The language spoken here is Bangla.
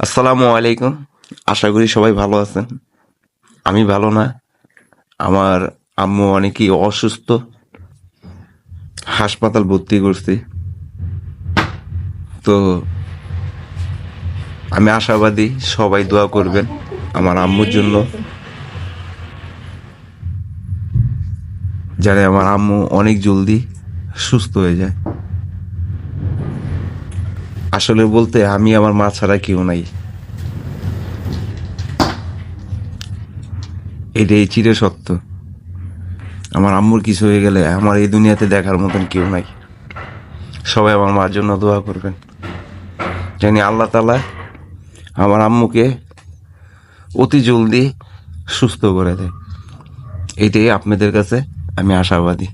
আসসালামু আলাইকুম। আশা করি সবাই ভালো আছেন। আমি ভালো না। আমার আম্মু অনেকই অসুস্থ। হাসপাতাল ভর্তি করছি। তো আমি আশাবাদী সবাই দোয়া করবেন আমার আম্মুর জন্য। যাতে আমার আম্মু অনেক জলদি সুস্থ হয়ে যায়। আসলে বলতে আমি আমার মা ছাড়া কেউ নাই। এটাই চিরে সত্য আমার আম্মুর কিছু হয়ে গেলে আমার এই দুনিয়াতে দেখার মতন কেউ নাই। সবাই আমার মার জন্য দোয়া করবেন। জানি আল্লাহ তালা আমার আম্মুকে অতি জলদি সুস্থ করে দেয়। এটাই আপনাদের কাছে আমি আশাবাদী।